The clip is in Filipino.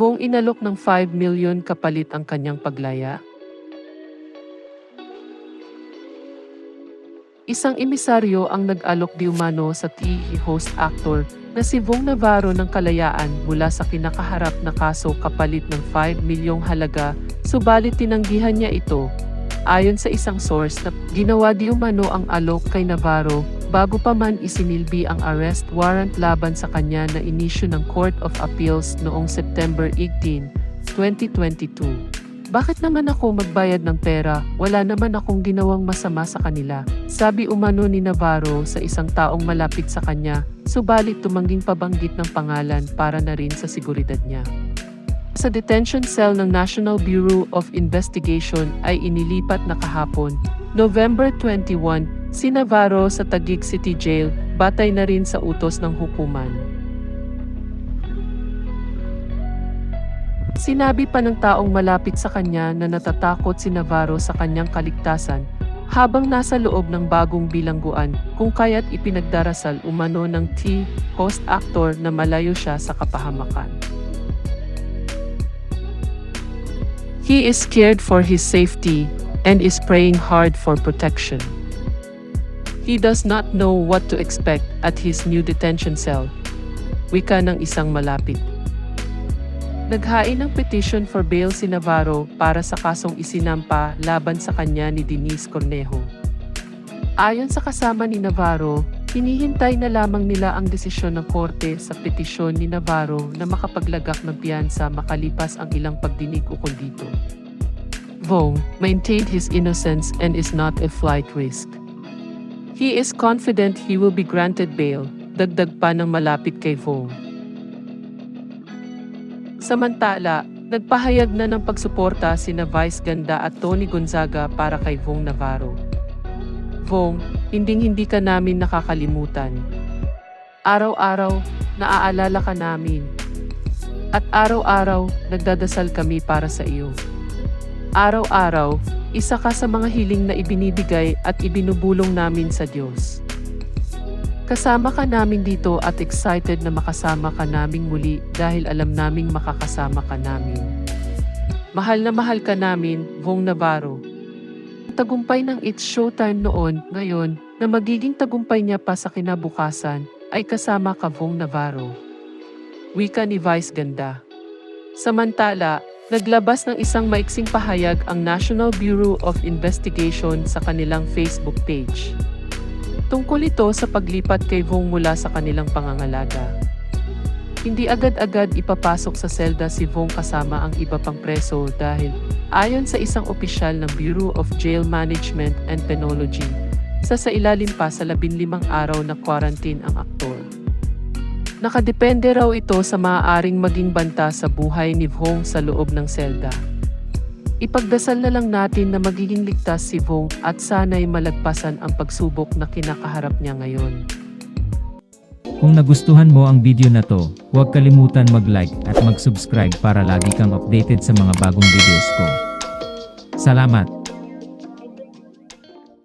Kung inalok ng 5 million kapalit ang kanyang paglaya. Isang emisaryo ang nag-alok di umano sa TV host actor na si Vong Navarro ng kalayaan mula sa kinakaharap na kaso kapalit ng 5 milyong halaga, subalit tinanggihan niya ito. Ayon sa isang source na ginawa di umano ang alok kay Navarro bago pa man isinilbi ang arrest warrant laban sa kanya na inisyu ng Court of Appeals noong September 18, 2022. Bakit naman ako magbayad ng pera? Wala naman akong ginawang masama sa kanila. Sabi umano ni Navarro sa isang taong malapit sa kanya, subalit tumangging pabanggit ng pangalan para na rin sa seguridad niya. Sa detention cell ng National Bureau of Investigation ay inilipat na kahapon, November 21, si Navarro sa Taguig City Jail, batay na rin sa utos ng hukuman. Sinabi pa ng taong malapit sa kanya na natatakot si Navarro sa kanyang kaligtasan habang nasa loob ng bagong bilangguan kung kaya't ipinagdarasal umano ng T host actor na malayo siya sa kapahamakan. He is scared for his safety and is praying hard for protection. He does not know what to expect at his new detention cell. Wika ng isang malapit. Naghain ng petition for bail si Navarro para sa kasong isinampa laban sa kanya ni Denise Cornejo. Ayon sa kasama ni Navarro, hinihintay na lamang nila ang desisyon ng korte sa petisyon ni Navarro na makapaglagak ng piyansa makalipas ang ilang pagdinig ukol dito. Vong maintained his innocence and is not a flight risk. He is confident he will be granted bail, dagdag pa ng malapit kay Vong. Samantala, nagpahayag na ng pagsuporta sina Vice Ganda at Tony Gonzaga para kay Vong Navarro. Vong, hinding-hindi ka namin nakakalimutan. Araw-araw, naaalala ka namin. At araw-araw, nagdadasal kami para sa iyo. Araw-araw, isa ka sa mga hiling na ibinibigay at ibinubulong namin sa Diyos. Kasama ka namin dito at excited na makasama ka naming muli dahil alam naming makakasama ka namin. Mahal na mahal ka namin, Vong Navarro. Tagumpay ng It's Showtime noon, ngayon, na magiging tagumpay niya pa sa kinabukasan, ay kasama ka Vong Navarro. Wika ni Vice Ganda. Samantala, naglabas ng isang maiksing pahayag ang National Bureau of Investigation sa kanilang Facebook page. Tungkol ito sa paglipat kay Vong mula sa kanilang pangangalaga. Hindi agad-agad ipapasok sa selda si Vong kasama ang iba pang preso dahil, ayon sa isang opisyal ng Bureau of Jail Management and Penology, sa sa ilalim pa sa 15 araw na quarantine ang aktor. Nakadepende raw ito sa maaaring maging banta sa buhay ni Vong sa loob ng selda. Ipagdasal na lang natin na magiging ligtas si Vong at sana'y malagpasan ang pagsubok na kinakaharap niya ngayon. Kung nagustuhan mo ang video na to, huwag kalimutan mag-like at mag-subscribe para lagi kang updated sa mga bagong videos ko. Salamat!